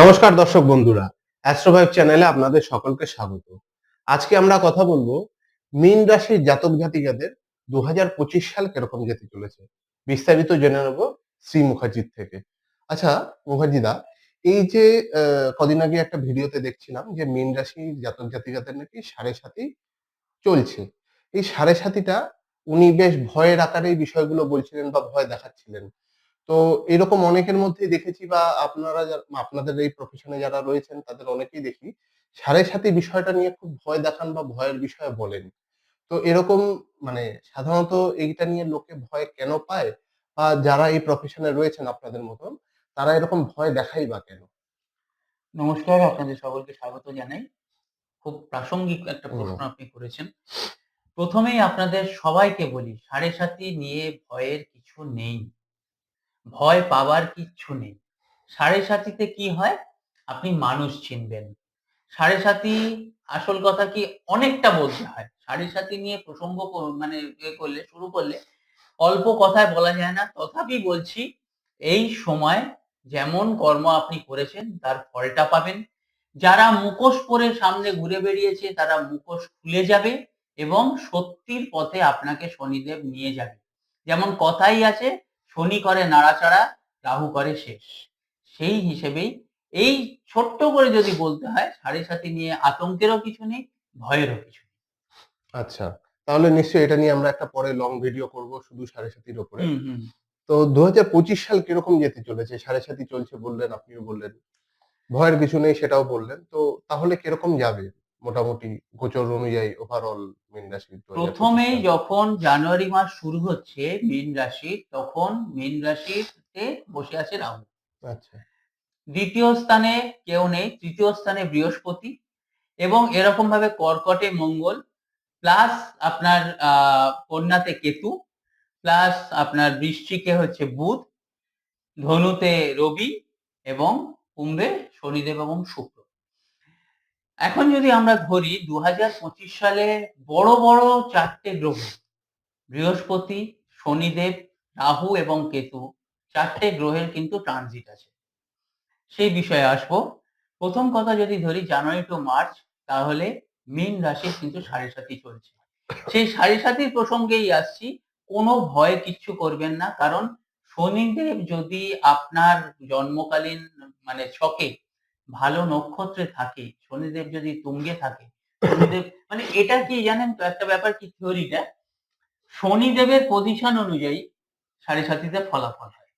নমস্কার দর্শক বন্ধুরা অ্যাস্ট্রোভাইব চ্যানেলে আপনাদের সকলকে স্বাগত। আজকে আমরা কথা বলব মীন রাশির জাতক জাতিকাদের দু সাল কীরকম যেতে চলেছে, বিস্তারিত জেনে নেব শ্রী মুখার্জির থেকে। আচ্ছা মুখার্জিদা, এই যে কদিন আগে একটা ভিডিওতে দেখছিলাম যে মীন রাশি জাতক জাতিকাদের নাকি সাড়ে সাথী চলছে। এই সাড়ে সাথীটা উনি বেশ ভয়ের আকারে বিষয়গুলো বলছিলেন বা ভয় দেখাচ্ছিলেন। তো এরকম অনেকের মধ্যেই দেখেছি বা আপনারা আপনাদের এই প্রফেশনে যারা রয়েছেন তাদের অনেকেই দেখি সাড়ে সাথে বিষয়টা নিয়ে খুব ভয় দেখান বা ভয়ের বিষয়ে বলেন। তো এরকম মানে সাধারণত এইটা নিয়ে লোকে ভয় কেন পায়? বা যারা এই প্রফেশনে রয়েছেন আপনাদের মতন তারা এরকম ভয় দেখাই বা কেন? নমস্কার আপনাদের সকলকে স্বাগত জানাই। খুব প্রাসঙ্গিক একটা প্রশ্ন আপনি করেছেন। প্রথমেই আপনাদের সবাইকে বলি সাড়ে সাথী নিয়ে ভয়ের কিছু নেই। ভয় পাবার কিচ্ছু নেই। সাড়ে সাথীতে কি হয়? আপনি মানুষ চিনবেন। সাড়ে সাথী আসল কথা কি অনেকটা বলতে হয়। সাড়ে সাথী নিয়ে প্রসঙ্গ মানে এ করলে, শুরু করলে অল্প কথায় বলা যায় না। তথাপি বলছি, এই সময় যেমন কর্ম আপনি করেছেন, তার ফলটা পাবেন। যারা মুখোশ পরে সামনে ঘুরে বেরিয়েছে তারা মুখোশ খুলে যাবে এবং সত্যির পথে আপনাকে শনিদেব নিয়ে যাবে। যেমন কথাই আছে শনি করে নাড়াচাড়া রাহু করে শেষ। সেই হিসেবেই এই ছোট্ট করে যদি বলতে হয় সাড়ে সাথে নিয়ে আতঙ্কেরও কিছু নেই ভয়েরও কিছু নেই। আচ্ছা তাহলে নিশ্চয়ই এটা নিয়ে আমরা একটা পরে লং ভিডিও করব শুধু সাড়ে সাতির হুম তো দু হাজার পঁচিশ সাল কীরকম যেতে চলেছে? সাড়ে সাতি চলছে বললেন আপনিও বললেন। ভয়ের কিছু নেই সেটাও বললেন। তো তাহলে কীরকম যাবে? মোটামুটি গোচর অনুযায়ী ওভারঅল মিন রাশি 2025 প্রথমেই যখন জানুয়ারি মাস শুরু হচ্ছে মীন রাশি তখন মীন রাশিতে বসে আছে রাহু। আচ্ছা। দ্বিতীয় স্থানে কেউ নেই তৃতীয় স্থানে বৃহস্পতি এবং এরকম ভাবে কর্কটে মঙ্গল প্লাস আপনার আহ কন্যাতে কেতু প্লাস আপনার বৃশ্চিকে হচ্ছে বুধ ধনুতে রবি এবং কুম্ভে শনিদেব এবং শুক্র। এখন যদি আমরা ধরি দু হাজার পঁচিশ সালে বড় বড় চারটে গ্রহ, বৃহস্পতি, শনিদেব, রাহু এবং কেতু, চারটে গ্রহের কিন্তু ট্রানজিট আছে। সেই বিষয়ে আসব। প্রথম কথা যদি ধরি জানুয়ারি টু মার্চ, তাহলে মীন রাশির কিন্তু সাড়ে সাথী চলছে। সেই সাড়ে সাথীর প্রসঙ্গেই আসছি, কোনো ভয় কিচ্ছু করবেন না, কারণ শনিদেব যদি আপনার জন্মকালীন মানে ছকে ভালো নক্ষত্রে থাকে শনিদেব যদি তুঙ্গে থাকে শনিদেব মানে এটা কি জানেন তো? একটা ব্যাপার কি থিওরিটা শনিদেবের পজিশন অনুযায়ী সাড়ে সাথীতে ফলাফল হয়।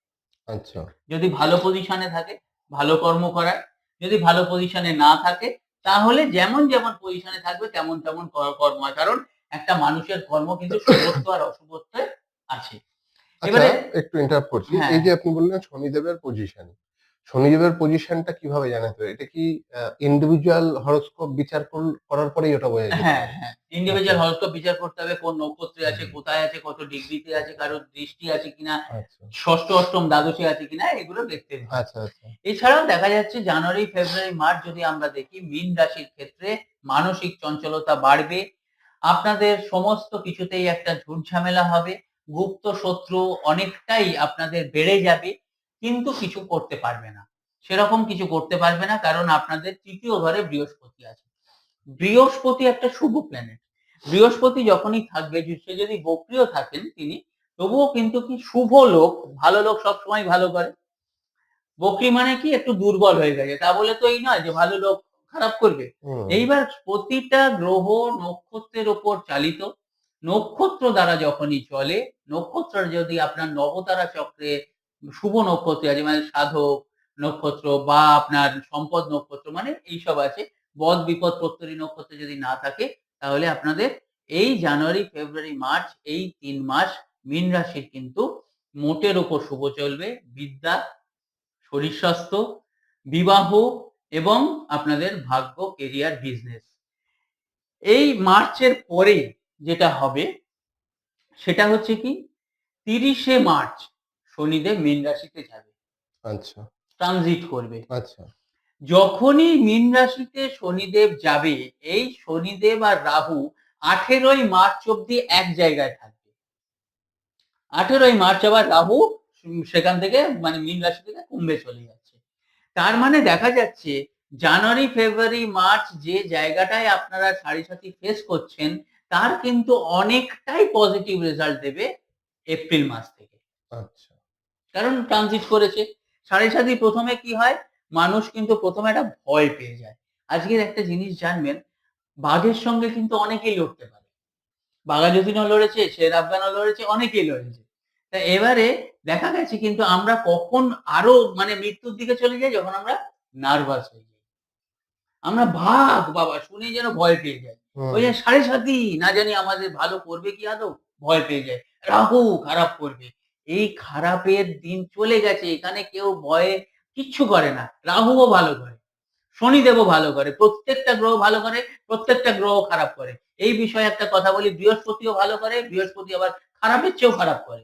আচ্ছা। যদি ভালো পজিশনে থাকে ভালো কর্ম করায় যদি ভালো পজিশনে না থাকে তাহলে যেমন যেমন পজিশনে থাকবে তেমন তেমন কর্ম হয়। কারণ একটা মানুষের কর্ম কিন্তু শুভত্ব আর অশুভত্ব আছে। আচ্ছা এবারে একটু ইন্টারাপ্ট করছি। হ্যাঁ। এই যে আপনি বললেন শনিদেবের পজিশন শনিদেবের পজিশনটা কীভাবে জানাতে হবে এটা কি ইন্ডিভিজুয়াল হরোস্কোপ বিচার করার পরেই ওটা বোঝা যায়? হ্যাঁ হ্যাঁ। ইন্ডিভিজুয়াল আচ্ছা। হরস্কোপ বিচার করতে হবে কোন নক্ষত্রে আছে কোথায় আছে কত ডিগ্রিতে আছে কারোর দৃষ্টি আছে কিনা আচ্ছা। ষষ্ঠ অষ্টম দ্বাদশে আছে কিনা এগুলো দেখতে হবে। আচ্ছা আচ্ছা। এছাড়াও দেখা যাচ্ছে জানুয়ারি ফেব্রুয়ারি মার্চ যদি আমরা দেখি মীন রাশির ক্ষেত্রে মানসিক চঞ্চলতা বাড়বে। আপনাদের সমস্ত কিছুতেই একটা ঝুট ঝামেলা হবে। গুপ্ত শত্রু অনেকটাই আপনাদের বেড়ে যাবে। কিন্তু কিছু করতে পারবে না। সেরকম কিছু করতে পারবে না কারণ আপনাদের তৃতীয় ঘরে বৃহস্পতি আছে। বৃহস্পতি একটা শুভ প্ল্যানেট বৃহস্পতি যখনই থাকবে সে যদি বক্রিয় থাকেন তিনি তবুও কিন্তু কি শুভ লোক ভালো লোক সবসময় ভালো করে। বকরি মানে কি একটু দুর্বল হয়ে গেছে। তা বলে তো এই নয় যে ভালো লোক খারাপ করবে। এইবার প্রতিটা গ্রহ নক্ষত্রের ওপর চালিত। নক্ষত্র দ্বারা যখনই চলে নক্ষত্র যদি আপনার নবতারা চক্রে শুভ নক্ষত্র আছে মানে সাধক নক্ষত্র বা আপনার সম্পদ নক্ষত্র মানে এইসব আছে। বদ বিপদ প্রত্যরী নক্ষত্র যদি না থাকে, তাহলে আপনাদের এই জানুয়ারি, ফেব্রুয়ারি, মার্চ, এই তিন মাস মীন রাশির কিন্তু মোটের ওপর শুভ চলবে। বিদ্যা, শরীর স্বাস্থ্য, বিবাহ এবং আপনাদের ভাগ্য কেরিয়ার বিজনেস এই মার্চের পরে যেটা হবে, সেটা হচ্ছে কি? তিরিশে মার্চ শনিদেব মীন রাশিতে যাবে। আচ্ছা। ট্রানজিট করবে। আচ্ছা। যখনই মীন রাশিতে শনিদেব যাবে এই শনিদেব আর রাহু আঠেরোই মার্চ অব্দি এক জায়গায় থাকবে। আঠেরোই মার্চ আবার রাহু সেখান থেকে মানে মীন রাশি থেকে কুম্ভে চলে যাচ্ছে। তার মানে দেখা যাচ্ছে জানুয়ারি ফেব্রুয়ারি মার্চ যে জায়গাটায় আপনারা সাড়ে সাথী ফেস করছেন তার কিন্তু অনেকটাই পজিটিভ রেজাল্ট দেবে এপ্রিল মাস থেকে। আচ্ছা। কারণ ট্রানজিট করেছে। সাড়ে সাথী প্রথমে কি হয়? মানুষ কিন্তু প্রথমে একটা ভয় পেয়ে যায়। আজকের একটা জিনিস জানবেন বাঘের সঙ্গে কিন্তু অনেকেই লড়তে পারে। বাঘাযতীনও লড়েছে শের আফগানও লড়েছে অনেকেই লড়েছে। তা এবারে দেখা গেছে কিন্তু আমরা কখন আরও মানে মৃত্যুর দিকে চলে যাই যখন আমরা নার্ভাস হয়ে যাই। আমরা ভাগ বাবা শুনে যেন ভয় পেয়ে যাই। ওই যে সাড়ে সাথী না জানি আমাদের ভালো করবে কি আদৌ? ভয় পেয়ে যায় রাহু খারাপ করবে। এই খারাপের দিন চলে গেছে, এখানে কেউ ভয়ে কিচ্ছু করে না। রাহুও ভালো করে, শনিদেবও ভালো করে, প্রত্যেকটা গ্রহ ভালো করে, প্রত্যেকটা গ্রহ খারাপ করে। এই বিষয়ে একটা কথা বলি, বৃহস্পতিও ভালো করে, বৃহস্পতি আবার খারাপের চেয়েও খারাপ করে।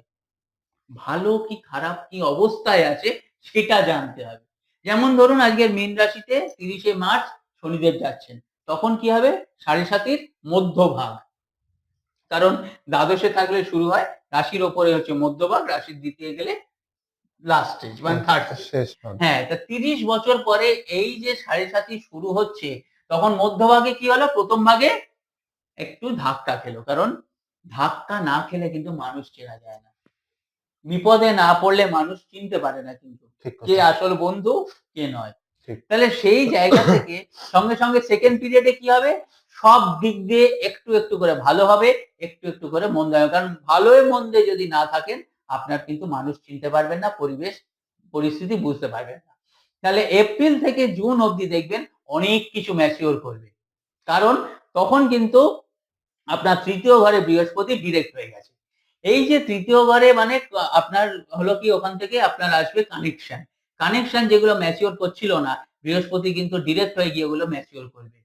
ভালো কি খারাপ কি অবস্থায় আছে, সেটা জানতে হবে। যেমন ধরুন আজকের মীন রাশিতে তিরিশে মার্চ শনিদেব যাচ্ছেন, তখন কি হবে? সাড়ে সাতির মধ্যভাগ। কারণ দ্বাদশে থাকলে শুরু হয় রাশির ওপরে হচ্ছে মধ্যভাগ রাশির দ্বিতীয় গেলে লাস্ট স্টেজ মানে থার্ড শেষ। হ্যাঁ তা তিরিশ বছর পরে এই যে সাড়ে সাতি শুরু হচ্ছে তখন মধ্যভাগে কি হলো? প্রথম ভাগে একটু ধাক্কা খেলো কারণ ধাক্কা না খেলে কিন্তু মানুষ চেনা যায় না। বিপদে না পড়লে মানুষ চিনতে পারে না কিন্তু কে আসল বন্ধু কে নয়। তাহলে সেই জায়গা থেকে সঙ্গে সঙ্গে সেকেন্ড পিরিয়ডে কি হবে? সব দিক দিয়ে একটু একটু করে ভালো হবে, একটু একটু করে মন্দ হবে। কারণ ভালোয় মন্দে যদি না থাকেন, আপনার কিন্তু মানুষ চিনতে পারবেন না, পরিবেশ, পরিস্থিতি বুঝতে পারবেন না। তাহলে এপ্রিল থেকে জুন অবধি দেখবেন অনেক কিছু ম্যাচিওর করবে। কারণ তখন কিন্তু আপনার তৃতীয় ঘরে বৃহস্পতি ডিরেক্ট হয়ে গেছে। এই যে তৃতীয় ঘরে মানে আপনার হলো কি, ওখান থেকে আপনার আসবে কানেকশন কানেকশন যেগুলো ম্যাচিওর করছিল না, বৃহস্পতি কিন্তু ডিরেক্ট হয়ে গিয়ে ওগুলো ম্যাচিওর করবে।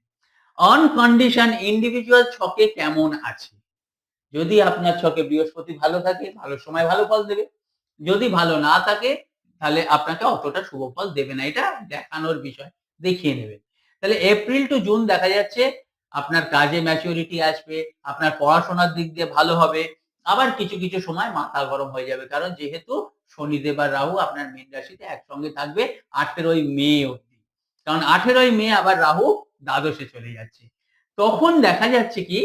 অন কন্ডিশন ইন্ডিভিজুয়াল ছকে কেমন আছে? যদি আপনার ছকে বৃহস্পতি ভালো থাকে, ভালো সময় ভালো ফল দেবে। যদি ভালো না থাকে, তাহলে আপনাকে অতটা শুভ ফল দেবে না। এটা দেখানোর বিষয়। দেখিয়ে নেবে তাহলে এপ্রিল টু জুন দেখা যাচ্ছে, আপনার কাজে ম্যাচুরিটি আসবে, আপনার পড়াশোনার দিক দিয়ে ভালো হবে। আবার কিছু কিছু সময় মাথা গরম হয়ে যাবে। কারণ যেহেতু শনিদেব আর রাহু আপনার মীন রাশিতে একসঙ্গে থাকবে আঠেরোই মে অবধি। কারণ আঠেরোই মে আবার রাহু দ্বাদশে চলে যাচ্ছে। তখন দেখা যাচ্ছে কি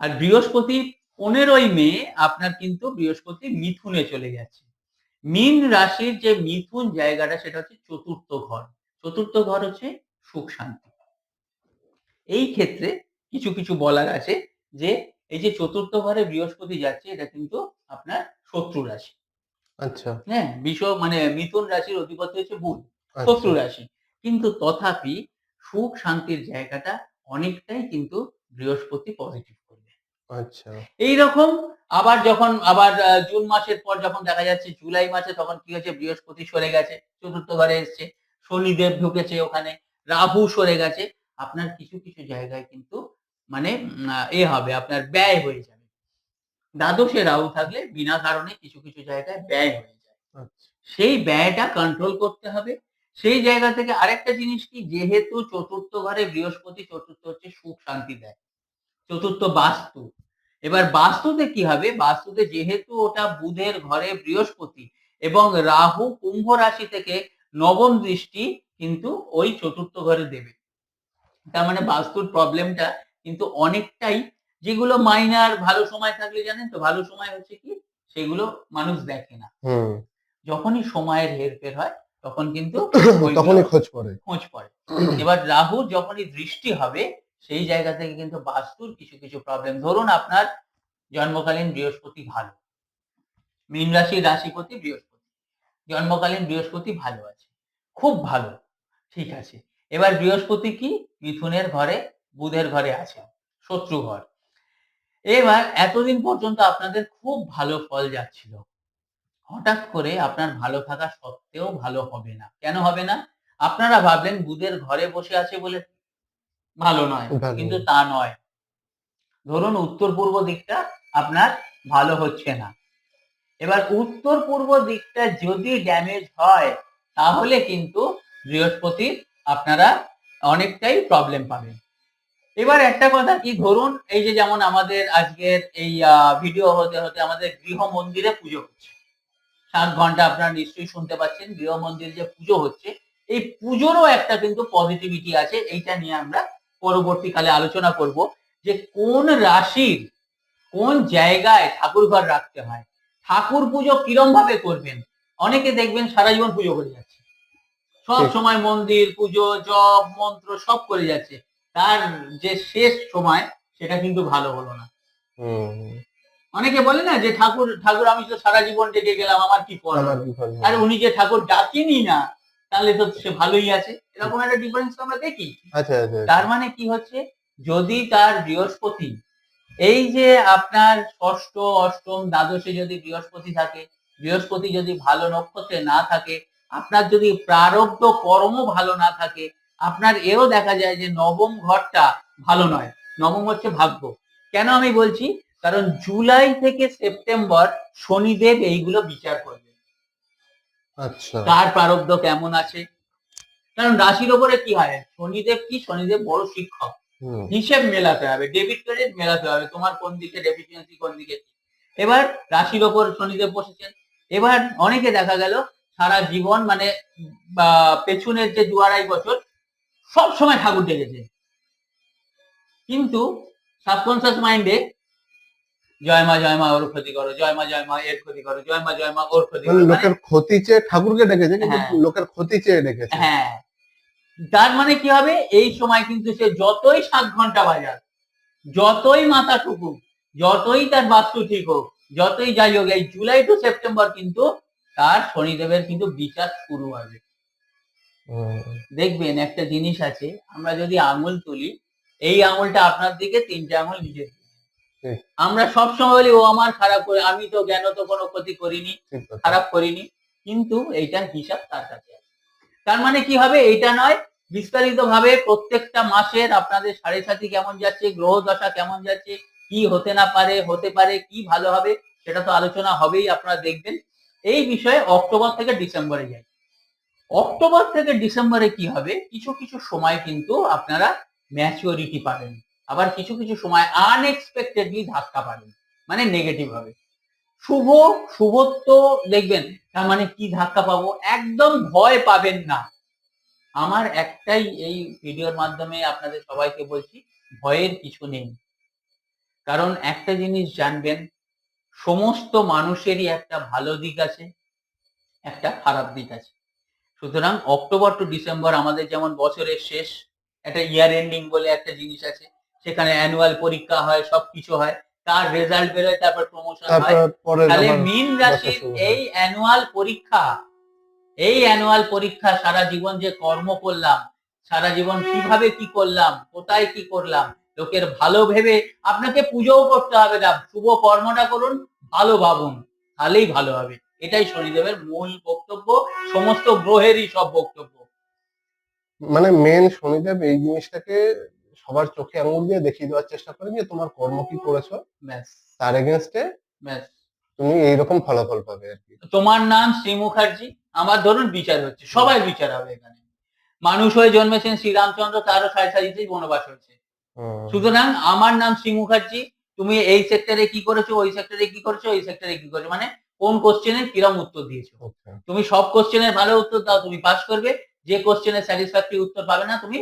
আর বৃহস্পতি পনেরোই মে আপনার কিন্তু বৃহস্পতি মিথুনে চলে যাচ্ছে। মীন রাশির যে মিথুন জায়গাটা সেটা হচ্ছে চতুর্থ ঘর। চতুর্থ ঘর হচ্ছে সুখ শান্তি। এই ক্ষেত্রে কিছু কিছু বলার আছে যে এই যে চতুর্থ ঘরে বৃহস্পতি যাচ্ছে এটা কিন্তু আপনার শত্রু রাশি। আচ্ছা। হ্যাঁ বিষ মানে মিথুন রাশির অধিপতি হচ্ছে বুধ আচ্ছা। শত্রু রাশি। কিন্তু তথাপি সুখ শান্তির জায়গাটা অনেকটাই কিন্তু বৃহস্পতি পজিটিভ করবে। আচ্ছা। এইরকম আবার যখন আবার জুন মাসের পর যখন দেখা যাচ্ছে জুলাই মাসে তখন কি হয়েছে? বৃহস্পতি সরে গেছে চতুর্থ ঘরে এসছে শনিদেব ঢুকেছে ওখানে রাহু সরে গেছে আপনার কিছু কিছু জায়গায় কিন্তু মানে এ হবে আপনার ব্যয় হয়ে যাবে। দ্বাদশে রাহু থাকলে বিনা কারণে কিছু কিছু জায়গায় ব্যয় হয়ে যায়। আচ্ছা। সেই ব্যয়টা কন্ট্রোল করতে হবে সেই জায়গা থেকে আরেকটা জিনিস কি? যেহেতু চতুর্থ ঘরে বৃহস্পতি চতুর্থ হচ্ছে সুখ শান্তি দেয়। চতুর্থ বাস্তু। এবার বাস্তুতে কি হবে? বাস্তুতে যেহেতু ওটা বুধের ঘরে বৃহস্পতি এবং রাহু কুম্ভ রাশি থেকে নবম দৃষ্টি কিন্তু ওই চতুর্থ ঘরে দেবে। তার মানে বাস্তুর প্রবলেমটা কিন্তু অনেকটাই যেগুলো মাইনার ভালো সময় থাকলে জানেন তো? ভালো সময় হচ্ছে কি? সেগুলো মানুষ দেখে না। যখনই সময়ের হেরফের হয় তখন কিন্তু তখনই খোঁজ পড়ে। খোঁজ পড়ে। এবার রাহু যখনই দৃষ্টি হবে সেই জায়গা থেকে কিন্তু বাস্তুর কিছু কিছু প্রবলেম ধরুন আপনার জন্মকালীন বৃহস্পতি ভালো মীন রাশির রাশিপতি বৃহস্পতি। জন্মকালীন বৃহস্পতি ভালো আছে খুব ভালো ঠিক আছে। এবার বৃহস্পতি কি? মিথুনের ঘরে বুধের ঘরে আছে শত্রু ঘর এবার এতদিন পর্যন্ত আপনাদের খুব ভালো ফল যাচ্ছিল। হঠাৎ করে আপনার ভালো থাকা সত্ত্বেও ভালো হবে না। কেন হবে না? আপনারা ভাবলেন বুধের ঘরে বসে আছে বলে ভালো নয় কিন্তু তা নয়। ধরুন উত্তর পূর্ব দিকটা আপনার ভালো হচ্ছে না। এবার উত্তর পূর্ব দিকটা যদি ড্যামেজ হয় তাহলে কিন্তু বৃহস্পতি আপনারা অনেকটাই প্রবলেম পাবেন। এবার একটা কথা কি ধরুন এই যে যেমন আমাদের আজকের এই ভিডিও হতে হতে আমাদের গৃহ মন্দিরে পুজো হচ্ছে। সাত ঘণ্টা আপনারা নিশ্চয়ই শুনতে পাচ্ছেন গৃহ মন্দিরে যে পুজো হচ্ছে এই পুজোরও একটা কিন্তু পজিটিভিটি আছে এইটা নিয়ে আমরা পরবর্তীকালে আলোচনা করব যে কোন রাশির কোন জায়গায় ঠাকুর ঘর রাখতে হয় ঠাকুর পুজো কিরম ভাবে করবেন? অনেকে দেখবেন সারা জীবন পুজো করে যাচ্ছে। সব সময় মন্দির পুজো জপ মন্ত্র সব করে যাচ্ছে। তার যে শেষ সময় সেটা কিন্তু ভালো হলো না। অনেকে বলে না যে ঠাকুর ঠাকুর আমি তো সারা জীবন ডেকে গেলাম আমার কি করব আর উনি যে ঠাকুর ডাকেনি না তাহলে তো সে ভালোই আছে। এরকম একটা ডিফারেন্স আমরা দেখি। আচ্ছা আচ্ছা তার মানে কি হচ্ছে? যদি তার বৃহস্পতি এই যে আপনার ষষ্ঠ অষ্টম দ্বাদশে যদি বৃহস্পতি থাকে বৃহস্পতি যদি ভালো নক্ষত্রে না থাকে আপনার যদি প্রারব্ধ কর্ম ভালো না থাকে আপনার এও দেখা যায় যে নবম ঘরটা ভালো নয়। নবম হচ্ছে ভাগ্য। কেন আমি বলছি? কারণ জুলাই থেকে সেপ্টেম্বর শনিদেব এইগুলো বিচার করবে আচ্ছা। কার প্রারব্ধ কেমন আছে? কারণ রাশির ওপরে কি হয়? শনিদেব কি? শনিদেব বড় শিক্ষক। হিসেব মেলাতে হবে ডেবিট ক্রেডিট মেলাতে হবে তোমার কোন দিকে ডেফিসিয়েন্সি কোন দিকে এবার রাশির ওপর শনিদেব বসেছেন। এবার অনেকে দেখা গেল সারা জীবন মানে পেছনের যে দু আড়াই বছর সব সময় ঠাকুর ডেকেছে। কিন্তু সাবকনসিয়াস মাইন্ডে জয় মা জয় মা ওর ক্ষতি করো জয় মা জয় মা এর ক্ষতি করো জয় মা জয় মা ওর ক্ষতি করো। মানে লোকের ক্ষতি চেয়ে ঠাকুরকে ডেকেছে কিন্তু হ্যাঁ। লোকের ক্ষতি চেয়ে ডেকেছে। হ্যাঁ। তার মানে কি হবে? এই সময় কিন্তু সে যতই সাত ঘণ্টা বাজার যতই মাথা ঠুকুক যতই তার বাস্তু ঠিক হোক যতই যাই হোক এই জুলাই টু সেপ্টেম্বর কিন্তু তার শনিদেবের কিন্তু বিচার শুরু হবে। দেখবেন একটা জিনিস আছে আমরা যদি আঙুল তুলি এই আঙুলটা আপনার দিকে তিনটে আঙুল নিচে ঠিক। আমরা সব সময় বলি ও আমার খারাপ করে আমি তো জ্ঞান তো কোনো ক্ষতি করিনি খারাপ করিনি। কিন্তু এইটার হিসাব তার কাছে আছে। তার মানে কি হবে? এইটা নয় বিস্তারিত ভাবে প্রত্যেকটা মাসের আপনাদের সাড়ে সাথী কেমন যাচ্ছে গ্রহ দশা কেমন যাচ্ছে কি হতে না পারে হতে পারে কি ভালো হবে সেটা তো আলোচনা হবেই আপনারা দেখবেন। এই বিষয়ে অক্টোবর থেকে ডিসেম্বরে যাই অক্টোবর থেকে ডিসেম্বরে কি হবে? কিছু কিছু সময় কিন্তু আপনারা ম্যাচিওরিটি পাবেন। আবার কিছু কিছু সময় আনএক্সপেক্টেডলি ধাক্কা পাবেন মানে নেগেটিভ হবে শুভ, শুভত্ব দেখবেন, তার মানে কি ধাক্কা পাবো? একদম ভয় পাবেন না। আমার একটাই এই ভিডিওর মাধ্যমে আপনাদের সবাইকে বলছি, ভয়ের কিছু নেই। কারণ একটা জিনিস জানবেন, সমস্ত মানুষেরই একটা ভালো দিক আছে, একটা খারাপ দিক আছে। সুতরাং অক্টোবর টু ডিসেম্বর আমাদের যেমন বছরের শেষ, একটা ইয়ার এন্ডিং বলে একটা জিনিস আছে সেখানে অ্যানুয়াল পরীক্ষা হয় সবকিছু হয়। তার রেজাল্ট বেরোয় তারপর প্রমোশন হয়। তাহলে মিন রাশির এই অ্যানুয়াল পরীক্ষা এই অ্যানুয়াল পরীক্ষা সারা জীবন যে কর্ম করলাম সারা জীবন কীভাবে কি করলাম কোথায় কি করলাম লোকের ভালো ভেবে আপনাকে পুজোও করতে হবে না। শুভ কর্মটা করুন ভালো ভাবুন তাহলেই ভালো হবে। এটাই শনিদেবের মূল বক্তব্য সমস্ত গ্রহেরই সব বক্তব্য। মানে মেন শনিদেব এই জিনিসটাকে সবার চোখে আঙুল দিয়ে দেখিয়ে দেওয়ার চেষ্টা করে যে তোমার কর্ম কি করেছ। তার এগেনস্টে তুমি এইরকম ফলাফল পাবে আর কি। তোমার নাম শ্রী মুখার্জি আমার ধরুন বিচার হচ্ছে সবাই বিচার হবে এখানে। মানুষ হয়ে জন্মেছেন শ্রীরামচন্দ্র তারও সাড়ে সারিতেই বনবাস হয়েছে। সুতরাং আমার নাম শ্রী মুখার্জি তুমি এই সেক্টরে কি করেছ ওই সেক্টরে কি করেছ এই সেক্টরে কি করেছ মানে কোন কোশ্চেনের কিরম উত্তর দিয়েছ। আচ্ছা। তুমি সব কোশ্চেনের ভালো উত্তর দাও তুমি পাস করবে যে কোশ্চেনের স্যাটিসফ্যাক্টরি উত্তর পাবে না তুমি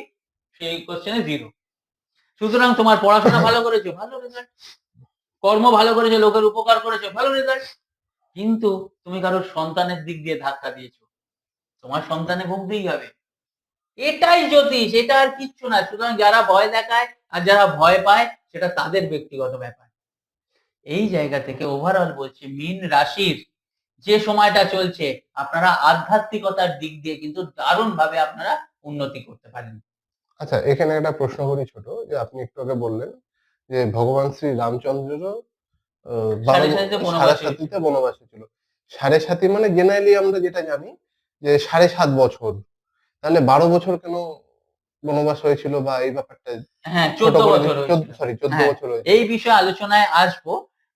সেই কোশ্চেনে জিরো সুতরাং তোমার পড়াশোনা ভালো করেছ, ভালো রেজাল্ট কর্ম ভালো করেছ, লোকের উপকার করেছ, ভালো রেজাল্ট কিন্তু তুমি কারোর সন্তানের দিক দিয়ে ধাক্কা দিয়েছ। তোমার সন্তানে ভুগতেই হবে। এটাই জ্যোতিষ এটা আর কিচ্ছু না। সুতরাং যারা ভয় দেখায় আর যারা ভয় পায়, সেটা তাদের ব্যক্তিগত ব্যাপার। এই জায়গা থেকে ওভারঅল বলছি, মিন রাশির যে সময়টা চলছে, আপনারা আধ্যাত্মিকতার দিক দিয়ে কিন্তু দারুণ ভাবে আপনারা উন্নতি করতে পারেন। আচ্ছা এখানে একটা প্রশ্ন করি ছোট যে আপনি একটু আগে বললেন যে ভগবান শ্রী রামচন্দ্র সাড়ে সাতিতে বনবাসে। ছিল। সাড়ে সাতি মানে জেনারেলি আমরা যেটা জানি যে সাড়ে সাত বছর। তাহলে বারো বছর কেন বনবাস হয়েছিল বা এই ব্যাপারটা হ্যাঁ চোদ্দ বছর সরি চোদ্দ হ্যাঁ, বছর এই বিষয়ে আলোচনায় আসব।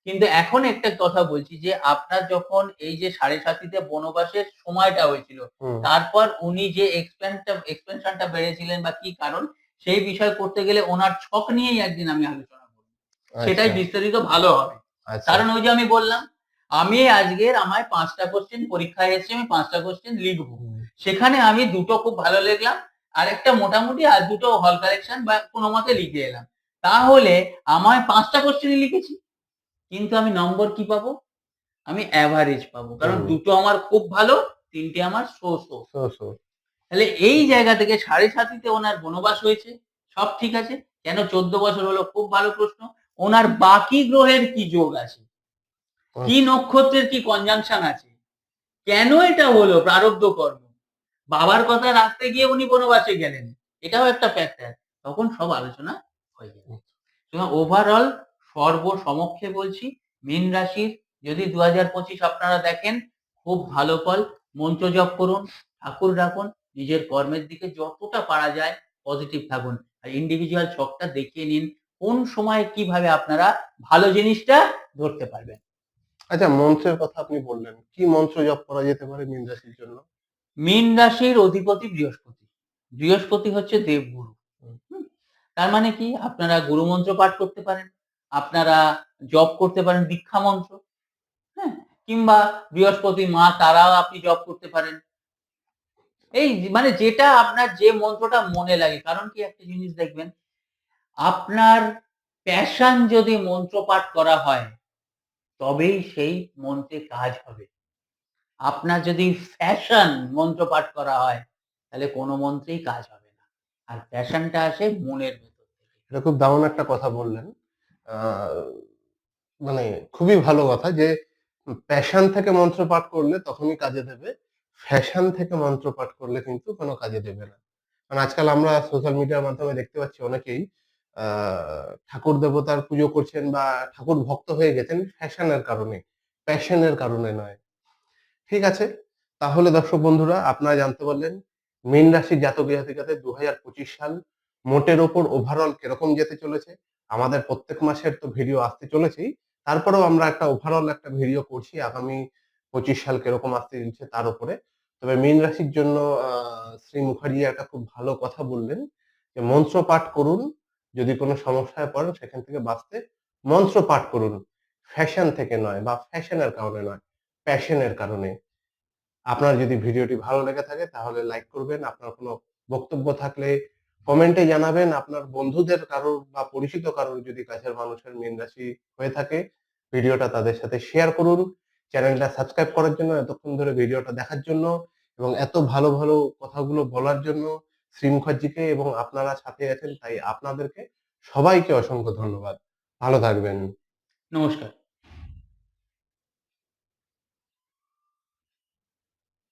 কিন্তু এখন একটা কথা বলছি যে আপনার যখন এই যে সাড়ে সাতিতে বনবাসের সময়টা হয়েছিল তারপর উনি যে এক্সপেনটা এক্সপেনশনটা বেড়েছিলেন বা কি কারণ সেই বিষয় করতে গেলে ওনার ছক নিয়েই একদিন আমি আলোচনা করব। সেটাই আচ্ছা, বিস্তারিত ভালো হবে। আচ্ছা, কারণ ওই যে আমি বললাম আমি আজকের আমায় পাঁচটা কোশ্চেন পরীক্ষায় এসেছে আমি পাঁচটা কোশ্চেন লিখব। সেখানে আমি দুটো খুব ভালো লিখলাম আর একটা মোটামুটি আর দুটো হল কালেকশন বা কোনো মতে লিখে এলাম। তাহলে আমার পাঁচটা কোশ্চেনই লিখেছি? কিন্তু আমি নম্বর কি পাবো? আমি অ্যাভারেজ পাবো। কারণ দুটো আমার খুব ভালো তিনটে আমার সো সো তাহলে এই জায়গা থেকে সাড়ে সাতিতে ওনার বনবাস হয়েছে। সব ঠিক আছে। কেন চোদ্দ বছর হলো? খুব ভালো প্রশ্ন। ওনার বাকি গ্রহের কি যোগ আছে? কি নক্ষত্রের কি কনজাংশন আছে? কেন এটা হলো প্রারব্ধ কর্ম? বাবার কথা রাখতে গিয়ে উনি বনবাসে গেলেন। এটাও একটা ফ্যাক্টর তখন সব আলোচনা হয়ে গেল। সুতরাং ওভারঅল সর্বসমক্ষে বলছি মীন রাশির যদি দু হাজার পঁচিশ আপনারা দেখেন খুব ভালো ফল। মন্ত্র জপ করুন ঠাকুর ডাকুন নিজের কর্মের দিকে যতটা পারা যায় পজিটিভ থাকুন। আর ইন্ডিভিজুয়াল ছকটা দেখিয়ে নিন কোন সময় কীভাবে আপনারা ভালো জিনিসটা ধরতে পারবেন। আচ্ছা মন্ত্রের কথা আপনি বললেন কি মন্ত্র জপ করা যেতে পারে মীন রাশির জন্য? মীন রাশির অধিপতি বৃহস্পতি। বৃহস্পতি হচ্ছে দেবগুরু? তার মানে কি? আপনারা গুরু মন্ত্র পাঠ করতে পারেন। আপনারা জপ করতে পারেন দীক্ষা মন্ত্র হ্যাঁ? কিংবা বৃহস্পতি মা তারাও আপনি জপ করতে পারেন। এই মানে যেটা আপনার যে মন্ত্রটা মনে লাগে, কারণ কি একটা জিনিস দেখবেন, আপনার প্যাশন যদি মন্ত্র পাঠ করা হয়, তবেই সেই মন্ত্রে কাজ হবে। আপনার যদি ফ্যাশন মন্ত্র পাঠ করা হয়, তাহলে কোনো মন্ত্রেই কাজ হবে না। আর ফ্যাশনটা আসে মনের ভেতর থেকে। এটা খুব দারুণ একটা কথা বললেন। মানে খুবই ভালো কথা যে প্যাশন থেকে মন্ত্র পাঠ করলে তখনই কাজে দেবে। ফ্যাশন থেকে মন্ত্র পাঠ করলে কিন্তু কোনো কাজে দেবে না। কারণ আজকাল আমরা সোশ্যাল মিডিয়ার মাধ্যমে দেখতে পাচ্ছি অনেকেই ঠাকুর দেবতার পুজো করছেন বা ঠাকুর ভক্ত হয়ে গেছেন ফ্যাশনের কারণে প্যাশনের কারণে নয়। ঠিক আছে? তাহলে দর্শক বন্ধুরা, আপনারা জানতে পারলেন, মীন রাশির জাতক জাতিকাদের দু সাল মোটের ওপর ওভারঅল কীরকম যেতে চলেছে, আমাদের প্রত্যেক মাসের তো ভিডিও আসতে চলেছেই, তারপরেও আমরা একটা ওভারঅল একটা ভিডিও করছি, আগামী পঁচিশ সাল কীরকম আসতে চলছে তার উপরে। তবে মীন রাশির জন্য শ্রী মুখার্জি একটা খুব ভালো কথা বললেন যে, মন্ত্র পাঠ করুন, যদি কোনো সমস্যায় পড়েন সেখান থেকে বাঁচতে মন্ত্র পাঠ করুন। ফ্যাশন থেকে নয় বা ফ্যাশনের কারণে নয় প্যাশনের কারণে। আপনার যদি ভিডিওটি ভালো লেগে থাকে তাহলে লাইক করবেন, আপনার কোনো বক্তব্য থাকলে কমেন্টে জানাবেন আপনার বন্ধুদের কারোর বা পরিচিত কারোর যদি কাছের মানুষের মীন রাশি হয়ে থাকে, ভিডিওটা তাদের সাথে শেয়ার করুন। চ্যানেলটা সাবস্ক্রাইব করার জন্য, এতক্ষণ ধরে ভিডিওটা দেখার জন্য এবং এত ভালো ভালো কথাগুলো বলার জন্য শ্রী মুখার্জিকে এবং আপনারা সাথে আছেন, তাই আপনাদেরকে সবাইকে অসংখ্য ধন্যবাদ। ভালো থাকবেন। নমস্কার।